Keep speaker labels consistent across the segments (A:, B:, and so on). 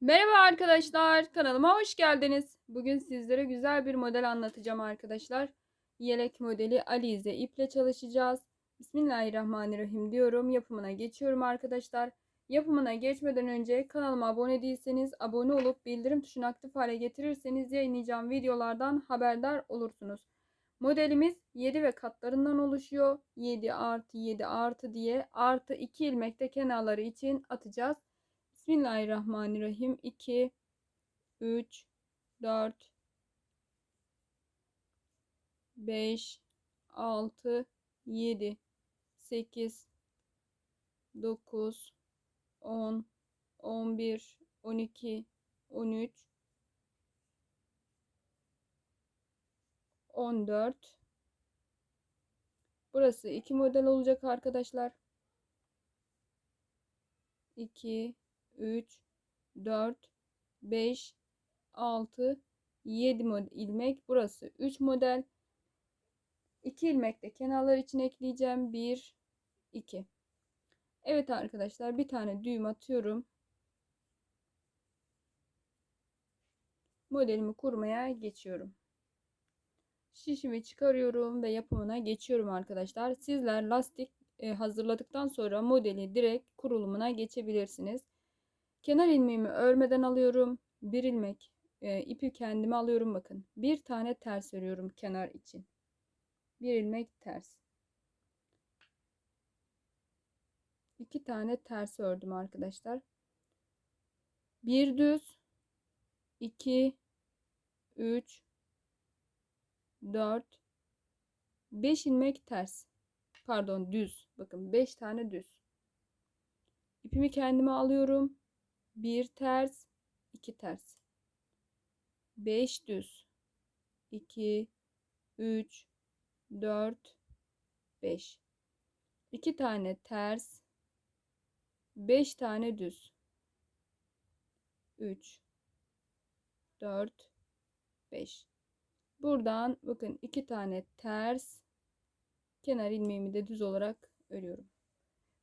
A: Merhaba arkadaşlar, kanalıma hoş geldiniz. Bugün sizlere güzel bir model anlatacağım arkadaşlar. Yelek modeli Alize iple çalışacağız. Bismillahirrahmanirrahim diyorum. Yapımına geçiyorum arkadaşlar. Yapımına geçmeden önce kanalıma abone değilseniz abone olup bildirim tuşunu aktif hale getirirseniz yayınlayacağım videolardan haberdar olursunuz. Modelimiz 7 ve katlarından oluşuyor. 7 artı 7 artı diye artı 2 ilmekte kenarları için atacağız. Bismillahirrahmanirrahim. 2, 3, 4, 5, 6, 7, 8, 9, 10, 11, 12, 13, 14. Burası iki model olacak arkadaşlar. 2, 3, 4, 5, 6, 7 model ilmek. Burası 3 model. 2 ilmek de kenarlar için ekleyeceğim. 1, 2. Evet arkadaşlar bir tane düğüm atıyorum. Modelimi kurmaya geçiyorum. Şişimi çıkarıyorum ve yapımına geçiyorum arkadaşlar. Sizler lastik e, hazırladıktan sonra modeli direkt kurulumuna geçebilirsiniz. Kenar ilmeğimi örmeden alıyorum. Bir ilmek e, ipi kendime alıyorum bakın. Bir tane ters örüyorum kenar için. Bir ilmek ters. İki tane ters ördüm arkadaşlar. Bir düz. 2 3 4 5 ilmek ters. Pardon düz. Bakın 5 tane düz. İpimi kendime alıyorum. 1 ters, 2 ters. 5 düz. 2 3 4 5. 2 tane ters. 5 tane düz. 3 4 5. Buradan bakın 2 tane ters kenar ilmeğimi de düz olarak örüyorum.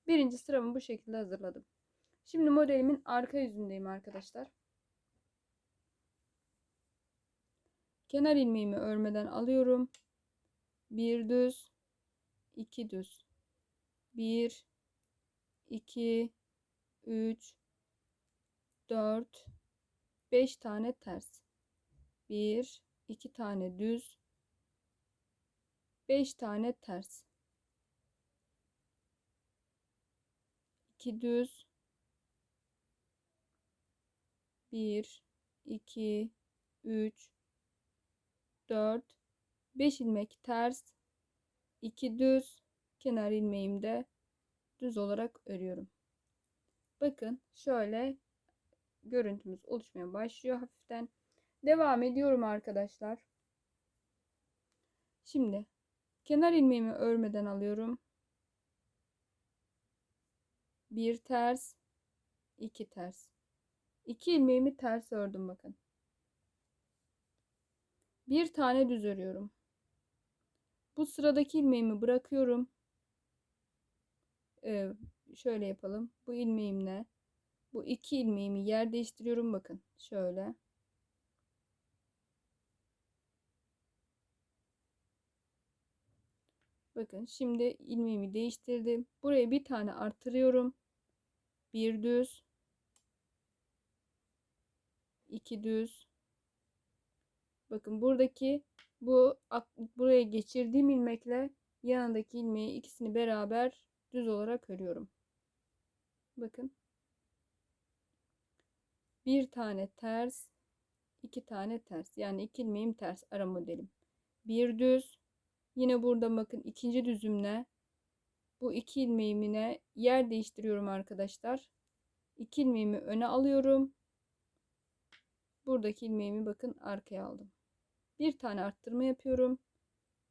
A: Birinci sıramı bu şekilde hazırladım. Şimdi modelimin arka yüzündeyim arkadaşlar. Kenar ilmeğimi örmeden alıyorum. Bir düz, iki düz. Bir, iki, üç, dört, beş tane ters. Bir, iki tane düz, beş tane ters. 2 düz 1 2 3 4 5 ilmek ters 2 düz kenar ilmeğimde düz olarak örüyorum. Bakın şöyle görüntümüz oluşmaya başlıyor hafiften. Devam ediyorum arkadaşlar. Şimdi kenar ilmeğimi örmeden alıyorum. Bir ters, iki ters. İki ilmeğimi ters ördüm bakın. Bir tane düz örüyorum. Bu sıradaki ilmeğimi bırakıyorum. Ee, şöyle yapalım. Bu ilmeğimle bu iki ilmeğimi yer değiştiriyorum bakın. Şöyle. Bakın şimdi ilmeğimi değiştirdim. Buraya bir tane artırıyorum. Bir düz. İki düz. Bakın buradaki bu buraya geçirdiğim ilmekle yanındaki ilmeği ikisini beraber düz olarak örüyorum. Bakın. Bir tane ters, iki tane ters. Yani iki ilmeğim ters ara modelim. Bir düz, Yine burada bakın ikinci düzümle bu iki ilmeğimine yer değiştiriyorum arkadaşlar. İki ilmeğimi öne alıyorum. Buradaki ilmeğimi bakın arkaya aldım. Bir tane arttırma yapıyorum.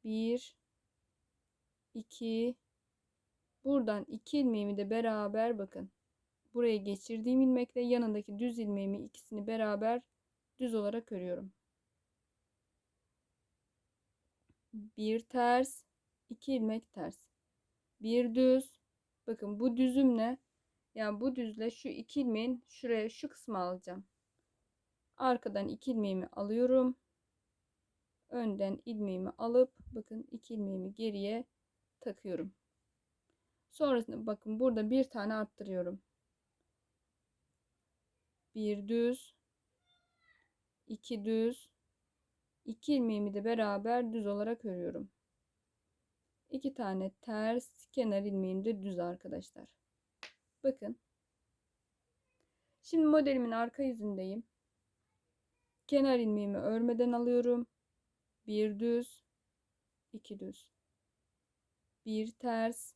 A: Bir, iki, buradan iki ilmeğimi de beraber bakın. Buraya geçirdiğim ilmekle yanındaki düz ilmeğimi ikisini beraber düz olarak örüyorum. bir ters, iki ilmek ters. Bir düz. Bakın bu düzümle yani bu düzle şu iki ilmeğin şuraya şu kısmı alacağım. Arkadan iki ilmeğimi alıyorum. Önden ilmeğimi alıp bakın iki ilmeğimi geriye takıyorum. Sonrasında bakın burada bir tane arttırıyorum. Bir düz, iki düz, iki ilmeğimi de beraber düz olarak örüyorum. İki tane ters, kenar ilmeğim de düz arkadaşlar. Bakın. Şimdi modelimin arka yüzündeyim. Kenar ilmeğimi örmeden alıyorum. Bir düz, iki düz. Bir ters,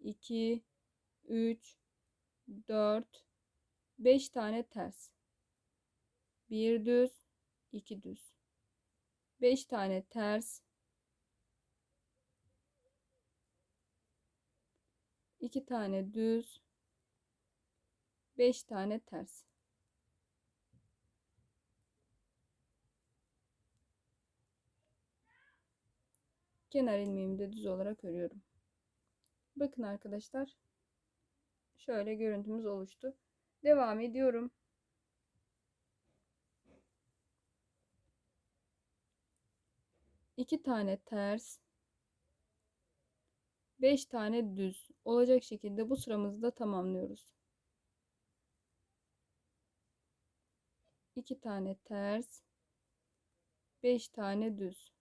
A: 2 3 4 5 tane ters. Bir düz, iki düz. 5 tane ters. 2 tane düz. 5 tane ters. Kenar ilmeğimi de düz olarak örüyorum. Bakın arkadaşlar. Şöyle görüntümüz oluştu. Devam ediyorum. İki tane ters. Beş tane düz olacak şekilde bu sıramızı da tamamlıyoruz. İki tane ters. Beş tane düz.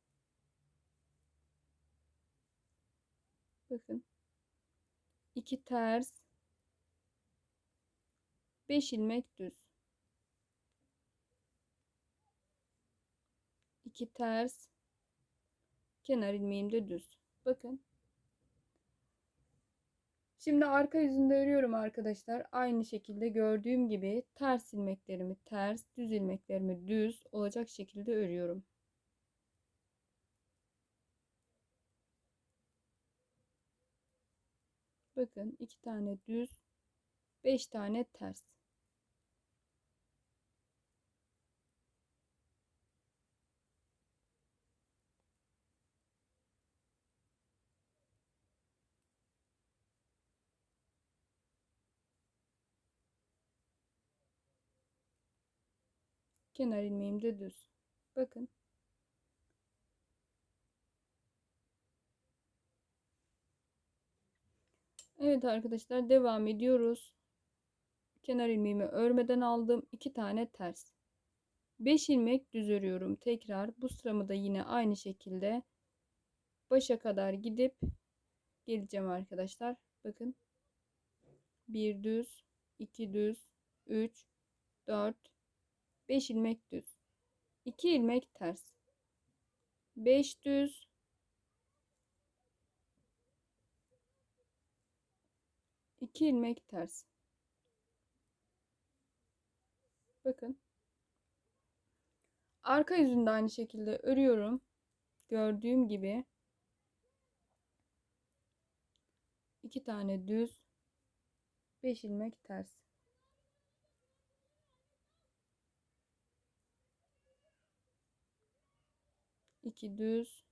A: Bakın. 2 ters. 5 ilmek düz. 2 ters. Kenar ilmeğim de düz. Bakın. Şimdi arka yüzünde örüyorum arkadaşlar. Aynı şekilde gördüğüm gibi ters ilmeklerimi ters düz ilmeklerimi düz olacak şekilde örüyorum Bakın iki tane düz, beş tane ters. Kenar ilmeğim de düz. Bakın. Evet arkadaşlar devam ediyoruz. Kenar ilmeğimi örmeden aldım. 2 tane ters. 5 ilmek düz örüyorum. Tekrar bu sıramı da yine aynı şekilde başa kadar gidip geleceğim arkadaşlar. Bakın. 1 düz, 2 düz, 3, 4, 5 ilmek düz. 2 ilmek ters. 5 düz, 2 ilmek ters. Bakın. Arka yüzünde aynı şekilde örüyorum. Gördüğüm gibi. 2 tane düz 5 ilmek ters. İki düz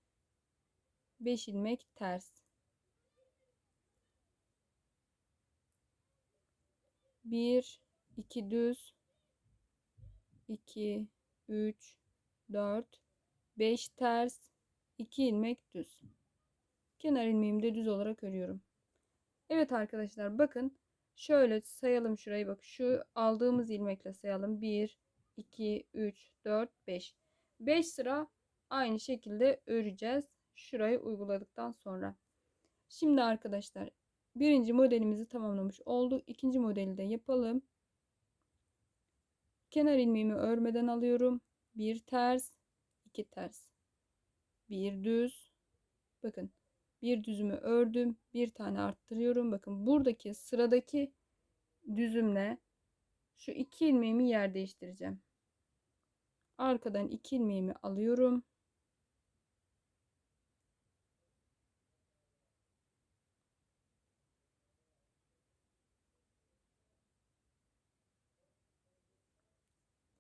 A: 5 ilmek ters. 1 2 düz. 2 3 4 5 ters. 2 ilmek düz. Kenar ilmeğimi de düz olarak örüyorum. Evet arkadaşlar bakın. Şöyle sayalım şurayı. Bak şu aldığımız ilmekle sayalım. 1 2 3 4 5 5 sıra aynı şekilde öreceğiz. Şurayı uyguladıktan sonra. Şimdi arkadaşlar birinci modelimizi tamamlamış olduk. İkinci modeli de yapalım. Kenar ilmeğimi örmeden alıyorum. Bir ters, iki ters. Bir düz. Bakın bir düzümü ördüm. Bir tane arttırıyorum. Bakın buradaki sıradaki düzümle şu iki ilmeğimi yer değiştireceğim. Arkadan iki ilmeğimi alıyorum.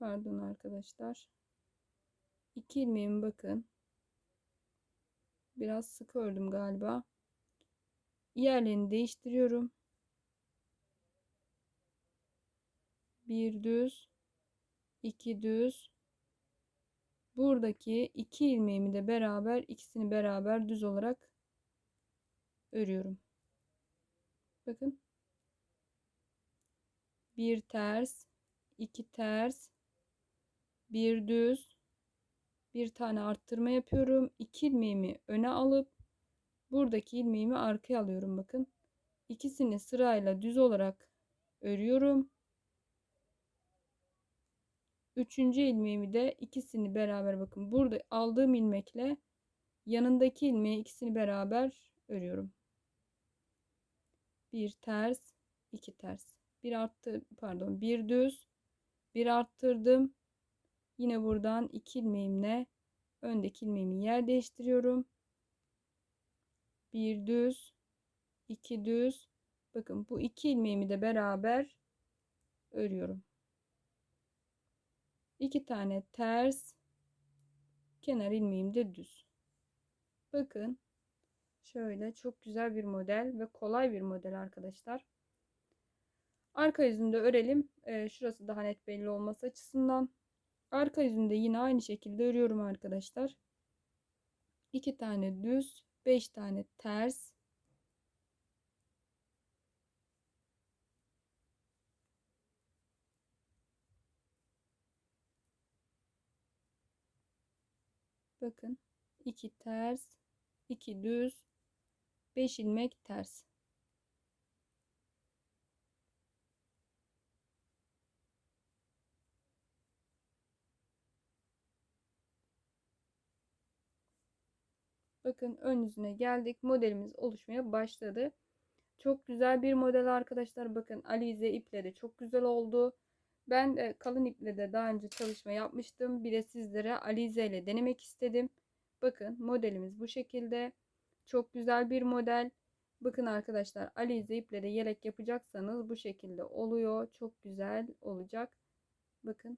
A: Pardon arkadaşlar. İki ilmeğimi bakın. Biraz sık ördüm galiba. Yerlerini değiştiriyorum. Bir düz, 2 düz. Buradaki iki ilmeğimi de beraber ikisini beraber düz olarak örüyorum. Bakın. Bir ters, iki ters, bir düz, bir tane arttırma yapıyorum. İki ilmeğimi öne alıp buradaki ilmeğimi arkaya alıyorum bakın. İkisini sırayla düz olarak örüyorum. Üçüncü ilmeğimi de ikisini beraber bakın burada aldığım ilmekle yanındaki ilmeği ikisini beraber örüyorum. Bir ters, iki ters. Bir arttır pardon, bir düz, bir arttırdım. Yine buradan iki ilmeğimle öndeki ilmeğimi yer değiştiriyorum. Bir düz, iki düz. Bakın bu iki ilmeğimi de beraber örüyorum. İki tane ters, kenar ilmeğim de düz. Bakın şöyle çok güzel bir model ve kolay bir model arkadaşlar. Arka yüzünde örelim. Ee, şurası daha net belli olması açısından. Arka yüzünde yine aynı şekilde örüyorum arkadaşlar. 2 tane düz, 5 tane ters. Bakın 2 ters, 2 düz, 5 ilmek ters. Bakın ön yüzüne geldik. Modelimiz oluşmaya başladı. Çok güzel bir model arkadaşlar. Bakın alize iple de çok güzel oldu. Ben de kalın iple de daha önce çalışma yapmıştım. Bir de sizlere alize ile denemek istedim. Bakın modelimiz bu şekilde. Çok güzel bir model. Bakın arkadaşlar alize iple de yelek yapacaksanız bu şekilde oluyor. Çok güzel olacak. Bakın